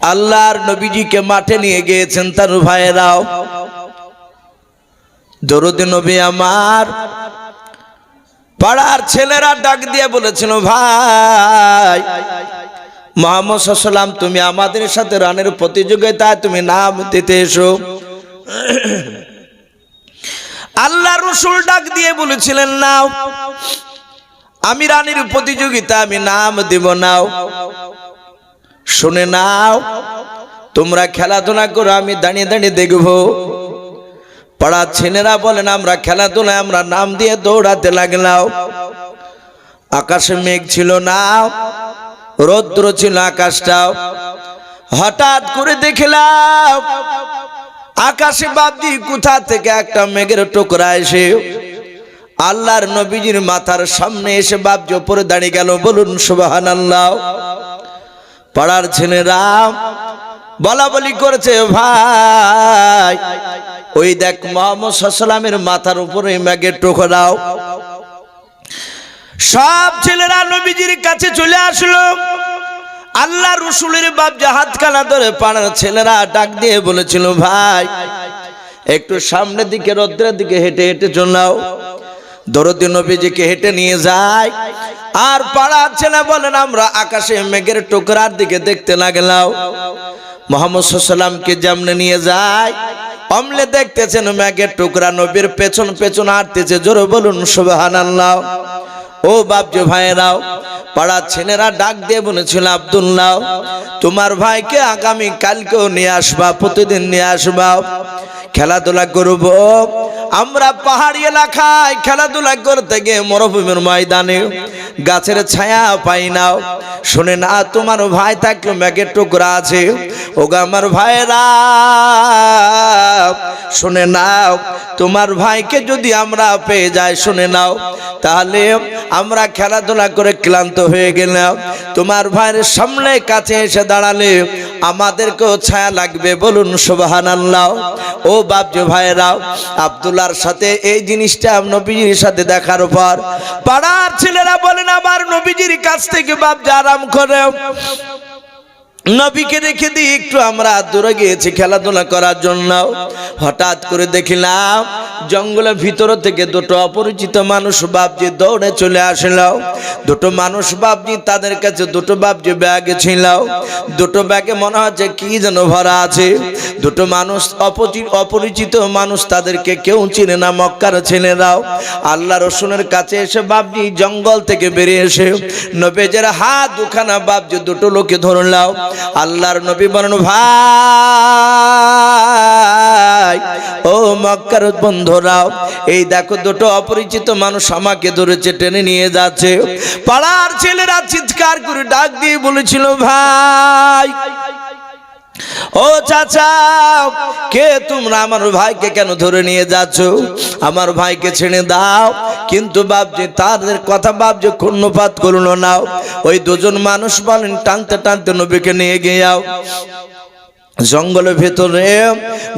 আল্লাহর নবীজিকে মাঠে নিয়ে গিয়েছেন তার ভাইয়েরাও। দরুদ নবী আমার, পাড়ার ছেলেরা ডাক দিয়ে বলেছিল, ভাই, মোহাম্মদ সাল্লাম তুমি আমাদের সাথে রানের প্রতিযোগিতায় তুমি নাম দিতে এসো। আল্লাহ রসুল ডাক দিয়ে বলেছিলেন, নাও, আমি রানীর প্রতিযোগিতা আমি নাম দেব, নাও। শুনে নাও, তোমরা খেলাধুলা করো, আমি দাঁড়িয়ে দাঁড়িয়ে দেখব। পাড়ার ছেলেরা বলেন, আমরা খেলাধুলায়, আমরা নাম দিয়ে দৌড়াতে লাগলাম। আকাশে মেঘ ছিল না, রৌদ্র ছিল আকাশটাও হঠাৎ করে দেখলাম, আকাশে বাবদি কোথা থেকে একটা মেঘের টুকরা এসে আল্লাহর নবীজির মাথার সামনে এসে বাবজি ওপরে দাঁড়িয়ে গেল। বলুন সুবাহান আল্লাহ পাড়ার ছেলেরা বলা বলি করেছে, ভাই, ওই দেখ মোহাম্মদ সাল্লামের মাথার উপরে মেঘের টুকরাও সব ছেলেরা নবীজির কাছে চলে আসলো। আল্লাহ রসুলের বাপ হাত কানা ধরে পাড়ার ছেলেরা ডাক দিয়ে বলেছিল, ভাই, একটু সামনের দিকে, রৌদ্রের দিকে হেঁটে হেঁটে চলাও দরদি নবীজিকে হেঁটে নিয়ে যায়। আর পাড়ার ছেলে বলেন, আমরা আকাশে মেঘের টুকরার দিকে দেখতে লাগলাম মোহাম্মদ সাল্লামকে যেমনে নিয়ে যায় অমলে দেখতেছেন মেঘের টুকরা নবীর পেছন পেছন হাঁটতেছে। জোরে বলুন সুবাহান আল্লাহ ও বাপজো ভাইয়েরাও পাড়ার ছেলেরা ডাক দিয়ে বলেছিল, আবদুল্লাহ, তোমার ভাইকে আগামী কালকেও নিয়ে আসবা, প্রতিদিন নিয়ে আসবা। খেলাধুলা করব। আমরা পাহাড়ি এলাকায় খেলাধুলা করতে গিয়ে মরুভূমির ময়দানে গাছের ছায়া পাই নাও শুনে না, তোমার ভাই থাকলে ম্যাগের টুকরা আছে। ওগা আমার ভাইরা শুনে নাও, তোমার ভাইকে যদি আমরা পেয়ে যাই, শুনে নাও। তাহলে আমরা খেলাধুলা করে ক্লান্ত হয়ে গেলাম। তোমার ভাইয়ের সামনে কাছে এসে দাঁড়ালে আমাদেরকেও ছায়া লাগবে, বলুন সুবাহান আল্লাহ ও বাপজু ভাইয়েরাও আবদুল্লার সাথে এই জিনিসটা নবীজির সাথে দেখার পর পাড়ার ছেলেরা বলেন, আমার নবীজির কাছ থেকে বাপজা আরাম করে। নবীকে রেখে দিই একটু আমরা দূরে গিয়েছি খেলাধুলা করার জন্য। হঠাৎ করে দেখিলাম জঙ্গলের ভিতর থেকে দুটো অপরিচিত মানুষ বাপজি দৌড়ে চলে আসল। দুটো মানুষ বাপজি তাদের কাছে দুটো বাপজি ব্যাগে ছিল। দুটো ব্যাগে মনে হচ্ছে কি যেন ভরা আছে। দুটো মানুষ অপরিচিত মানুষ তাদেরকে কেউ চিনে না, মক্কার ছেলেরাও। আল্লাহ রসুনের কাছে এসে বাপজি জঙ্গল থেকে বেরিয়ে এসে নবেজের হাত দুখানা বাপজি দুটো লোকে ধরলাম আল্লাহর নবী বলেন, ভাই, ও মক্কার বন্ধুরাও এই দেখো দুটো অপরিচিত মানুষ আমাকে ধরেছে, টেনে নিয়ে যাচ্ছে। পাড়ার ছেলেরা চিৎকার করে ডাক দিয়ে বলেছিল, ভাই ও চাচা, কে তোমরা আমার ভাইকে কেন ধরে নিয়ে যাচ্ছ? আমার ভাইকে ছেড়ে দাও। কিন্তু বাপজি, তাদের কথা বাপজি ক্ষুণ্ণপাত করল না। ওই দুজন মানুষ বলেন, টানতে টানতে নবীকে নিয়ে গিয়ে যাও। জঙ্গলের ভেতরে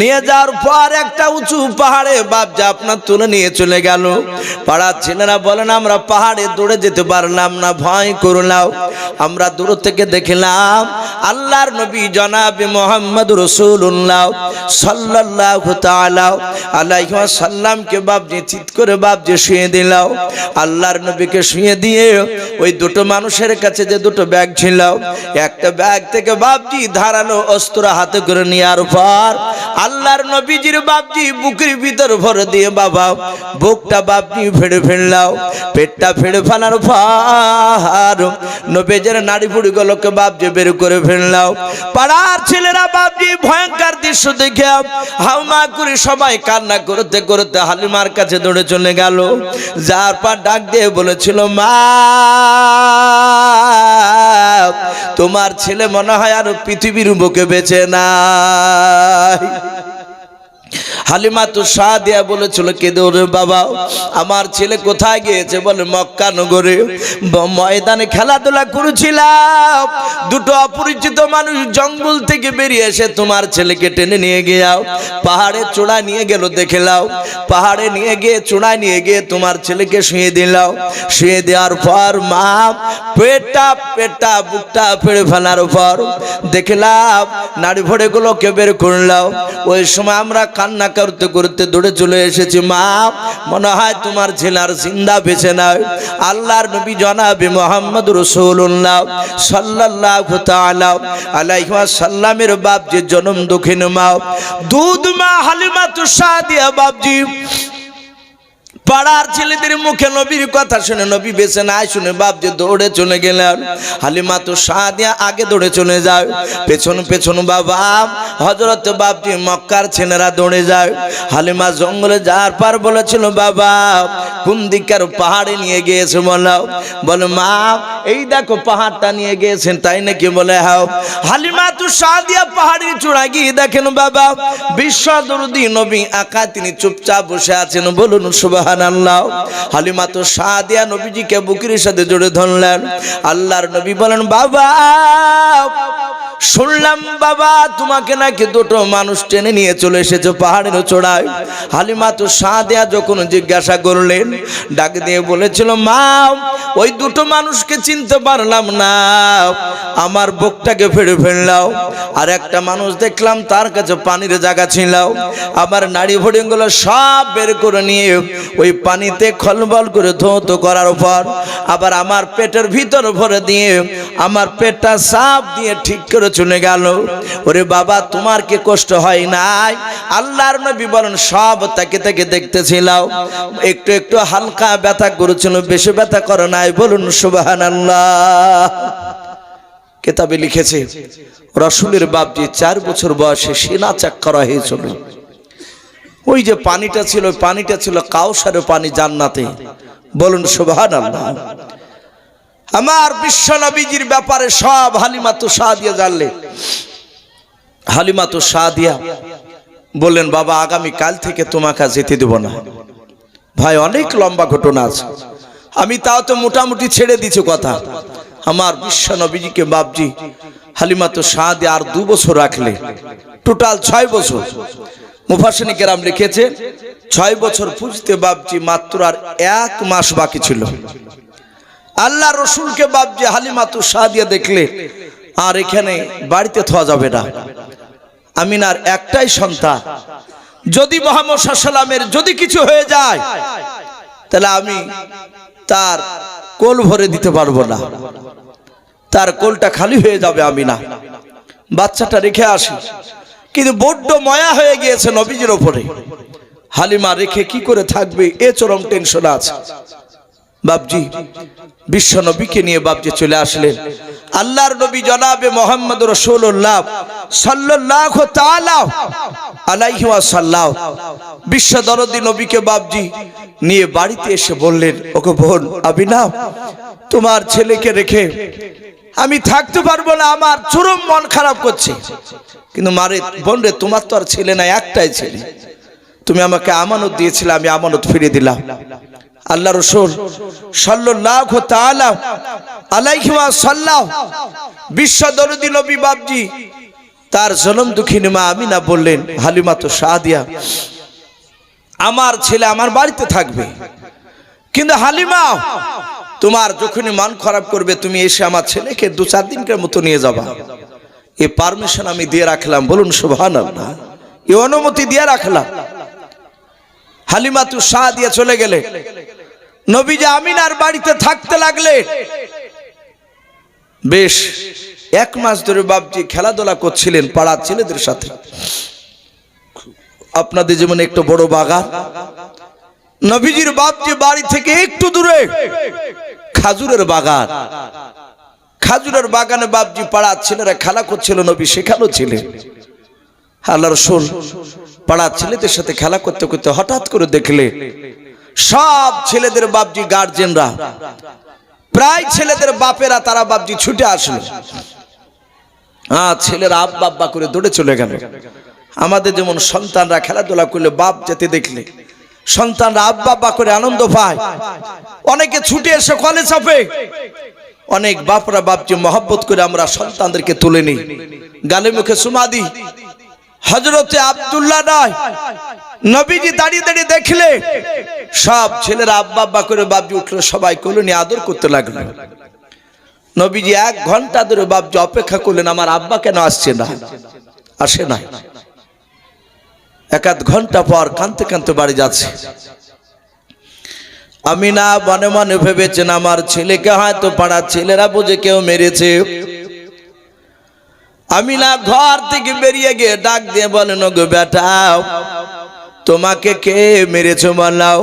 নিয়ে যাওয়ার পর একটা উঁচু পাহাড়ে বাপজা আপনার তুলে নিয়ে চলে গেল। পাড়ার ছেলেরা বলেন আমরা পাহাড়ে দৌড়ে যেতে পারলাম না, ভয় করলাম আমরা দূর থেকে দেখলাম, আল্লাহর নবী জনাবি মোহাম্মদ রসুল্লাহ সাল্লাহ আলাইহ সাল্লামকে বাপজি চিৎ করে বাপজি শুয়ে দিলাও আল্লাহর নবীকে শুয়ে দিয়ে ওই দুটো মানুষের কাছে যে দুটো ব্যাগ ছিল, একটা ব্যাগ থেকে বাপজি ধারালো অস্ত্র হাতে করে নেওয়ার পর আল্লাহর নবীজির বাপজি বুকের ভিতর ভরে দিয়ে, বাবা, বুকটা বাপজি ফেড়ে ফেললাও, পেটটা ফেড়ে ফেলার পর নবীজের ফুড়ি গুলোকে বাপজি বের করে ফেললাও। পাড়ার ছেলেরা বাপজি ভয়ঙ্কর দৃশ্য দেখে হাউমা করে সবাই কান্না করতে করতে হালিমার কাছে দৌড়ে চলে গেল। যার পর ডাক দিয়ে বলেছিল, মা, তোমার ছেলে মনে হয় আর পৃথিবীর বুকে বেঁচে নাই। হালিমা তো সাদিয়া বলেছিল কেঁদে ওরে বাবা? আমার ছেলে কোথায় গিয়েছে? বলে, মক্কা নগরে। ময়দানে খেলাধুলা করেছিলাম। দুটো অপরিচিত মানুষ জঙ্গল থেকে বেরিয়ে এসে তোমার ছেলেকে টেনে নিয়ে গিয়াও পাহাড়ে চূড়া নিয়ে গেল, দেখে লাও পাহাড়ে নিয়ে গিয়ে চূড়ায় নিয়ে গিয়ে তোমার ছেলেকে শুয়ে দিলাও শুয়ে দেওয়ার পর মা পেটটা পেটটা বুকটা ফেড়ে ফেলার পর দেখলাম নাড়ি ভরে গুলোকে বের করলাম ওই সময় আমরা কান্না করতে করতে দৌড়ে চলে এসেছি, মা। মনে হয় তোমার ছেলার জিন্দা বেছে নাই। আল্লাহর নবী জনাবে মোহাম্মদ রসুল্লাহ সাল্লাহ আল্লাহ সাল্লামের বাপ যে জনম দক্ষিণ মা দুধ মা হালিমা তুষা দিয়া বাপজি। পাড়ার ছেলেদের মুখে নবীর কথা শুনে নবী বেছে নাই শুনে বাপ যে দৌড়ে চলে গেলেন। হালিমা তো সাদিয়া আগে দৌড়ে চলে যায়। পেছন পেছন বাবা হজরত বাপজি মক্কার ছেলেরা দৌড়ে যায়। হালিমা জঙ্গলে যাওয়ার পর বলেছিল, বাবা, কোন দিকের পাহাড়ে নিয়ে গিয়েছে বলো? বলে, মা, এই দেখো পাহাড়টা নিয়ে গিয়েছেন, তাই নাকি? বলে হাও হালিমা তো সাদিয়া পাহাড়ের চূড়া গিয়ে দেখেন, বাবা, বিশ্ব নবী আকা তিনি চুপচাপ বসে আছেন। বলুন সুবাহান আল্লাহ হালিমা তো সাদিয়া নবীজিকে বুকির সাথে জুড়ে ধরলেন। আল্লাহর নবী বলেন বাবা শুনলাম বাবা, তোমাকে নাকি দুটো মানুষ টেনে নিয়ে চলে এসেছ পাহাড়ের চড়ায়। হালিমা তো সাদিয়া যখন জিজ্ঞাসা করলেন, ডাক দিয়ে বলেছিল, মা, ওই দুটো মানুষকে চিনতে পারলাম না। আমার বুকটাকে ফেড়ে ফেললাম। আর একটা মানুষ দেখলাম তার কাছে পানির জায়গা ছিল। আমার নাড়ি ভড়িগুলো সব বের করে নিয়ে ওই পানিতে খলবল করে ধৌত করার পর, আবার আমার পেটের ভিতর ভরে দিয়ে, আমার পেটটা সাপ দিয়ে ঠিক করে চলে গেল, ওরে বাবা, তোমার কি কষ্ট হয় নাই? আল্লাহর নবী বলেন, সব তাকে তাকে দেখতেছিলাম। একটু একটু হালকা ব্যথা করেছিল, বেশি ব্যথা করে নাই। বলুন সুবাহান কেতাবে লিখেছে, রসুলের বাপজি চার বছর বয়সে সেনা চাক করা হয়েছিল। ওই যে পানিটা ছিল পানিটা ছিল কাউসারের পানি জান্নাতে। বলুন সুবাহান আল্লাহ আমার বিশ্ব নবীজির ব্যাপারে সব হালিমা তো সাদিয়া জানলে। হালিমা তো সাদিয়া বললেন, বাবা, আগামী কাল থেকে তোমাকে যেতে দেব না। ভাই, অনেক লম্বা ঘটনা আছে। আমি তাও তো মোটামুটি ছেড়ে দিছি কথা। আমার বিশ্ব নবীজিকে বাপজি হালিমা তো সাদে আর দু বছর রাখলে। টোটাল ছয় বছর। মুফাসিনী কেরাম লিখেছে, ছয় বছর পুজতে বাপজি মাত্র আর এক মাস বাকি ছিল। আল্লাহ রসুলকে বাপজি হালিমা তো সাদিয়া দেখলে, আর এখানে বাড়িতে থা যাবে না। আমিনার একটাই সন্তান। যদি মোহাম্মদ যদি কিছু হয়ে যায়, তাহলে আমি তার কোল ভরে দিতে পারব না। তার কোলটা খালি হয়ে যাবে আমি না বাচ্চাটা রেখে আসি। কিন্তু বড্ড ময়া হয়ে গিয়েছে নবীজির ওপরে। হালিমা রেখে কি করে থাকবে, এ চরম টেনশন আছে। বাবজি বিশ্ব নবীকে নিয়ে বাবজি চলে আসলেন। আল্লাহর নবী জনাবে মোহাম্মদ রসুল্লাহ সাল্লাহ আলাইহি ওয়াসাল্লাম। বিশ্ব দরদি নবীকে বাবজি নিয়ে বাড়িতে এসে বললেন ওকে বোন আমি না তোমার ছেলেকে রেখে আমি থাকতে পারব না, আমার চরম মন খারাপ করছে। কিন্তু মারে, বোন রে, তোমার তো আর ছেলে না একটাই ছেলে। তুমি আমাকে আমানত দিয়েছিলে, আমি আমানত ফিরিয়ে দিলাম। আল্লাহ রসুল সাল্লাল্লাহু তাআলা আলাইহি ওয়াসাল্লাম বিশ্ব দরদি নবী বাবজি তার জনম দুঃখিনী মা আমিনা বললেন, হালিমা তো সাদিয়া আমার ছেলে আমার বাড়িতে থাকবে। কিন্তু হালিমা, তোমার যখনই মান খারাপ করবে, তুমি এসে আমার ছেলেকে দু চার দিনকার মতো নিয়ে যাবা। এ পারমিশন আমি দিয়ে রাখলাম, বলুন সুবহানাল্লাহ। এ অনুমতি দিয়ে রাখলাম। হালিমা তু শাহ দিয়ে চলে গেলে নবীজি আমিনার বাড়িতে থাকতে লাগলে, বেশ এক মাস ধরে বাপজি খেলাধুলা করছিলেন পাড়ার ছেলেদের সাথে। আপনাদের যেমন একটু বড় বাগান, নবীজির বাপজি বাড়ি থেকে একটু দূরে খাজুরের বাগান। খাজুরের বাগানে বাপজি পাড়ার ছেলেরা খেলা করছিল, নবী সেখানেও ছিলেন। আল্লাহ রসুল পাড়ার ছেলেদের সাথে খেলা করতে করতে হঠাৎ করে দেখলে সব ছেলেদের বাপজি গার্জেনরা প্রায় ছেলেদের বাপেরা তারা বাপজি ছুটে আসলো। হ্যাঁ ছেলেরা আব্বা আব্বা করে দৌড়ে চলে গেল। আমাদের যেমন সন্তানরা খেলাধুলা করলে বাপ যেতে দেখলে, সন্তানরা আব্বা আব্বা করে আনন্দ পায়। অনেকে ছুটে এসে কলে চাপে। অনেক বাপরা বাপজি মহব্বত করে আমরা সন্তানদেরকে তুলে নিই। গালে মুখে সুমা দিই। হজরতে আব্দুল্লাহ নয়। নবীজি দাঁড়িয়ে দাঁড়িয়ে দেখলে সব ছেলেরা আব্বা আব্বা করে বাপজি উঠল, সবাই কোলে নিয়ে আদর করতে লাগল। নবীজি এক ঘণ্টা ধরে বাপজি অপেক্ষা করলেন, আমার আব্বা কেন আসছে না? আসে না এক আধ ঘণ্টা পর কানতে কানতে বাড়ি যাচ্ছে। আমি না মনে মনে ভেবেছেন, আমার ছেলেকে হয়তো পাড়ার ছেলেরা বুঝে কেউ মেরেছে। আমি না ঘর থেকে বেরিয়ে গিয়ে ডাক দিয়ে বলেন গো বেটাও তোমাকে কে মেরেছো বলাও?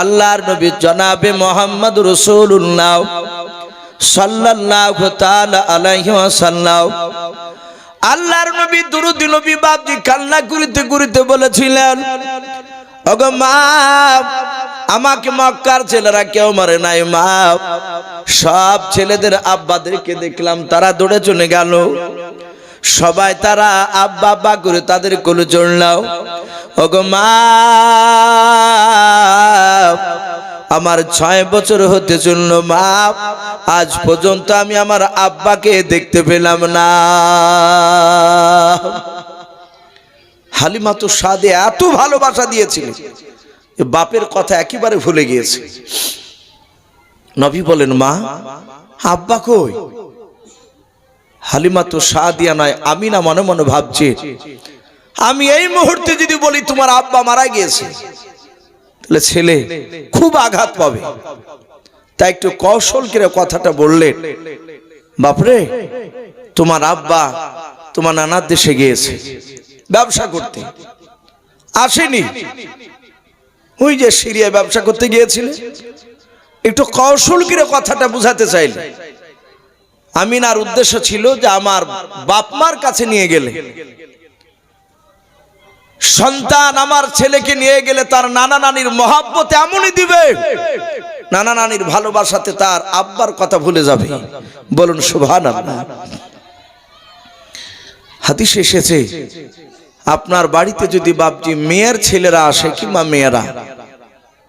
আল্লাহর নবী জনাবে মোহাম্মদ রসুল্লাহ আলাইহি ওয়াসাল্লাম। আল্লাহর বলেছিলেন, ওগো মা আমাকে মক্কার ছেলেরা কেউ মারে নাই, মা। সব ছেলেদের আব্বাদেরকে দেখলাম, তারা দৌড়ে চলে গেল। সবাই তারা আব্বা আব্বা করে তাদের কোলে চড়লাও। ওগো মা, আমার ছয় বছর হতে চলল, মা। আজ পর্যন্ত আমি আমার আব্বাকে দেখতে পেলাম না। হালিমা তো সাদে এত ভালোবাসা দিয়েছিলেন বাপের কথা একেবারে ভুলে গিয়েছে। নবী বলেন, মা, আব্বা কই? হালিমা তো সাদিয়া নয় আমি না মনে মনে ভাবছি, আমি এই মুহূর্তে যদি বলি তোমার আব্বা মারা গিয়েছে, তাহলে ছেলে খুব আঘাত পাবে। তাই একটু কৌশল করে কথাটা বললেন, বাপরে, তোমার আব্বা তোমার নানার দেশে গিয়েছে, ব্যবসা করতে, আসেনি। ওই যে সিরিয়ায় ব্যবসা করতে গিয়েছিল? একটু কৌশল করে কথাটা বুঝাতে চাইল? আমিনার উদ্দেশ্য ছিল যে আমার বাপ মার কাছে নিয়ে গেলে। সন্তান আমার ছেলেকে নিয়ে গেলে তার নানা নানির মহাব্বত এমনই দিবে। নানা নানির ভালোবাসাতে তার আব্বার কথা ভুলে যাবে। বলুন সুভান হাদিস এসেছে আপনার বাড়িতে যদি বাপজি মেয়ের ছেলেরা আসে কিংবা মেয়েরা,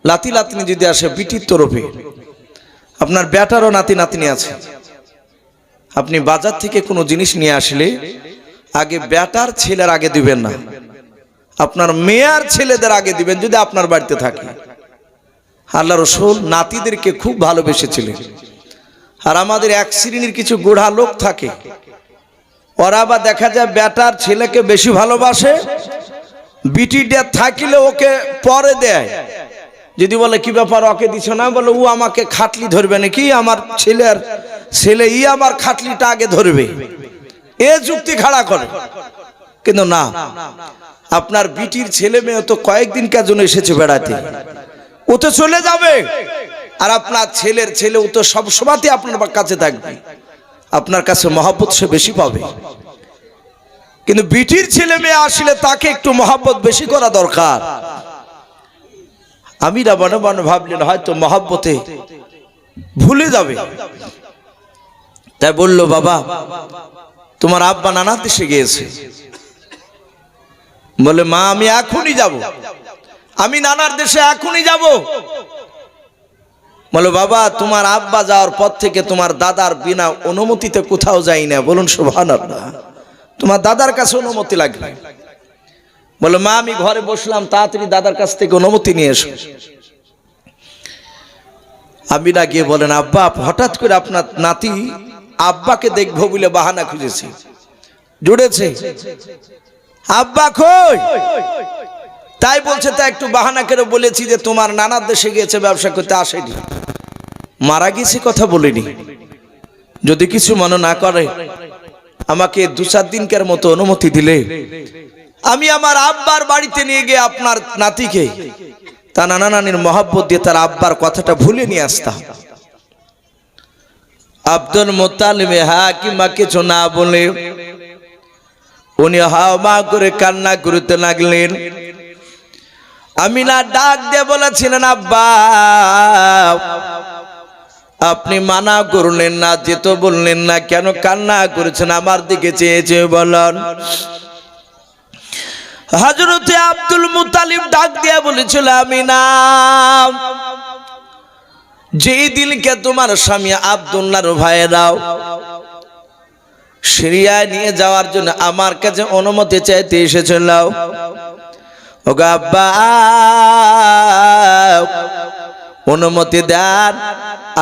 লাতি লাতিনি যদি আসে বিটির তরফে, আপনার ব্যাটারও নাতি নাতিনি আছে। আপনি বাজার থেকে কোনো জিনিস নিয়ে আসলে আগে ব্যাটার ছেলের আগে দিবেন না। আপনার মেয়ার ছেলেদের আগে দিবেন যদি আপনার বাড়িতে থাকে। আল্লাহ রসুল নাতিদেরকে খুব ভালোবেসেছিলেন। আর আমাদের এক শ্রেণির কিছু গোড়া লোক থাকে ওরা আবার দেখা যায় বেটার ছেলেকে বেশি ভালোবাসে বিটিটা থাকলে ওকে পরে দেয়। যদি বলে, কি ব্যাপার, ওকে দিছ না? বলে ও আমাকে খাটলি ধরবে নাকি? আমার ছেলের ছেলে ই আমার খাটলিটা আগে ধরবে। এ যুক্তি খাড়া করে। কিন্তু না, আপনার বিটির ছেলে মেয়ে তো কয়েকদিন কার জন্য এসেছে বেড়াতে? ও তো চলে যাবে। আর আপনার ছেলের ছেলে ও তো সব সময়তে আপনার কাছে থাকবে। আপনার কাছে মহাব্বত সে বেশি পাবে। কিন্তু বিটির ছেলে মেয়ে আসলে তাকে একটু মহাব্বত বেশি করা দরকার। আমিরা মনে মনে ভাবলেন, হয়তো মহাব্বতে ভুলে যাবে। তাই বলল, বাবা, তোমার আব্বা নানা দেশে গিয়েছে। বলে, মা, আমি এখনই যাব। আমি নানার দেশে এখনই যাব। বলো, বাবা, তোমার আব্বা যাওয়ার পর থেকে তোমার দাদার বিনা অনুমতিতে কোথাও যাই না। বলুন শোভান তোমার দাদার কাছে অনুমতি লাগবে। বলো, মা, আমি ঘরে বসলাম, তাড়াতাড়ি দাদার কাছ থেকে অনুমতি নিয়ে এসো। আমি না গিয়ে বলেন, আব্বা, হঠাৎ করে আপনার নাতি আব্বাকে দেখব বলে বাহানা খুঁজেছে। জুড়েছে। আব্বা কই? তাই বলছে, তা একটু বাহানা করে বলেছি যে তোমার নানার দেশে গিয়েছে, ব্যবসা করতে আসেনি। মারা গেছে কথা বলিনি। যদি কিছু মনে না করে, আমাকে দু চার দিনকার মতো অনুমতি দিলে। আমি আমার আব্বার বাড়িতে নিয়ে গিয়ে আপনার নাতিকে তা নানা নানির মহাব্বত দিয়ে তার আব্বার কথাটা ভুলে নিয়ে আসতাম। আব্দুল মোতালিমে হাকিমা কিছু না বলে, উনি হাওয়া করে কান্না করতে লাগলেন। আমি না ডাক দিয়ে বলেছিলেন, আব্বা, আপনি মানা করলেন না যেত বললেন না, কেন কান্না করেছেন? আমার দিকে চেয়ে চেয়ে বলন। হজরতে আব্দুল মুতালিব ডাক দিয়া বলেছিল আমি না যেই দিনকে তোমার স্বামী আব্দুল্লাহর ভাইয়েরাও সিরিয়ায় নিয়ে যাওয়ার জন্য আমার কাছে অনুমতি চাইতে এসেছিল অনুমতি দেন,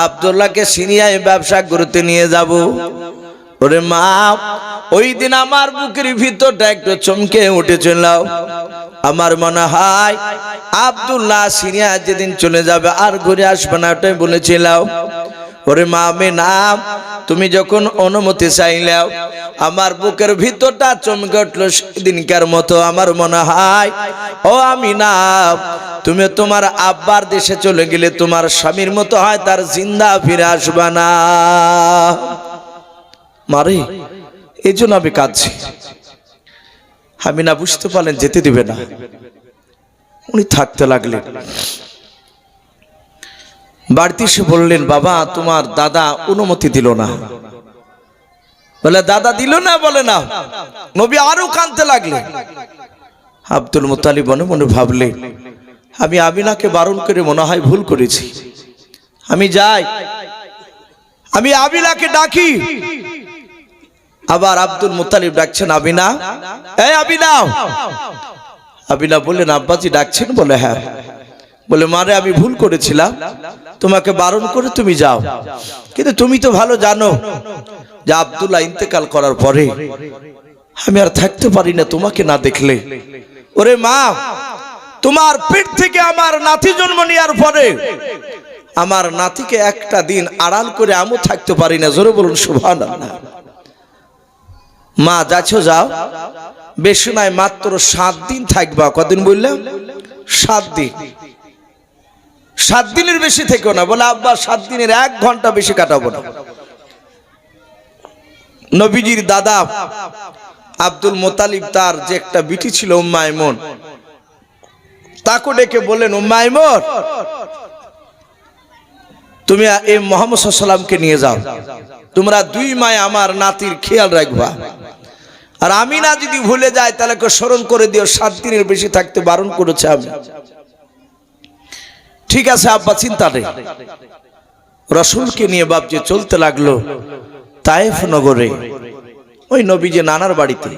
আব্দুল্লাহকে সিরিয়ায় ব্যবসা করতে নিয়ে যাব। ওরে মা, ওই দিন আমার বুকের ভিতরটা একটু চমকে উঠেছিল। আমার মনে হয় আব্দুল্লাহ সিরিয়া যেদিন চলে যাবে আর ঘুরে আসবে না, ওটাই বলেছিলাম ওরে মা, আমি নাম তুমি যখন অনুমতি চাইলাও, আমার বুকের ভিতরটা চমকে উঠল সেদিনকার মতো আমার মনে হয়। ও আমি না তুমি তোমার আব্বার দেশে চলে গেলে তোমার স্বামীর মতো হয়, তার জিন্দা ফিরে আসবে না। মারে, এই জন্য আমি কাঁদছি। আমি না বুঝতে পারলেন যেতে দিবে না। উনি থাকতে লাগলেন। বাড়িতে এসে বললেন, বাবা, তোমার দাদা অনুমতি দিল না। বলে, দাদা দিল না? বলে, না। নবী আরও কানতে লাগলে আব্দুল মুতালিব মনে মনে ভাবলে, আমি আমিনাকে বারণ করে মনে হয় ভুল করেছি। আমি যাই। আমি আবিলাকে ডাকি। আবার আব্দুল মুতালিব ডাকছেন আবিনা এই আবিনা আবিনা বললেন, আব্বাজি ডাকছেন? বলে হ্যাঁ। বলে, মারে, আমি ভুল করেছিলাম। তোমাকে বারণ করে তুমি যাও। কিন্তু তুমি তো ভালো জানো যে আব্দুল্লাহ ইন্তেকাল করার পরে আমি আর থাকতে পারি না তোমাকে না দেখলে। ওরে মা, তোমার পেট থেকে আমার নাতি জন্ম নেওয়ার পরে আমার নাতিকে একটা দিন আড়াল করে আমও থাকতে পারি না। জোরে বলুন শুভান মা, যাচ্ছ, যাও। বেশি নয়, মাত্র সাত দিন থাকবা। কদিন বললাম? সাত দিন। সাত দিনের বেশি থেকেও না। বলে, আব্বা, সাত দিনের এক ঘণ্টা বেশি কাটাবো না। নবীজির দাদা আব্দুল মোতালিব তার যে একটা বিটি ছিল উম্মায়মন তাকে ডেকে বললেন উম্মায়মন তুমি এই মোহাম্মদ সাল্লামকে নিয়ে যাও। তোমরা দুই মায় আমার নাতির খেয়াল রাখবা। আর আমি না যদি ভুলে যাই, তাহলে স্মরণ করে দিও, সাত দিনের বেশি থাকতে বারণ করেছে আমি। ঠিক আছে, আব্বা, চিন্তা নেই। রসুলকে নিয়ে বাপজি চলতে লাগল তায়েফ নগরে। ওই নবী যে নানার বাড়িতে।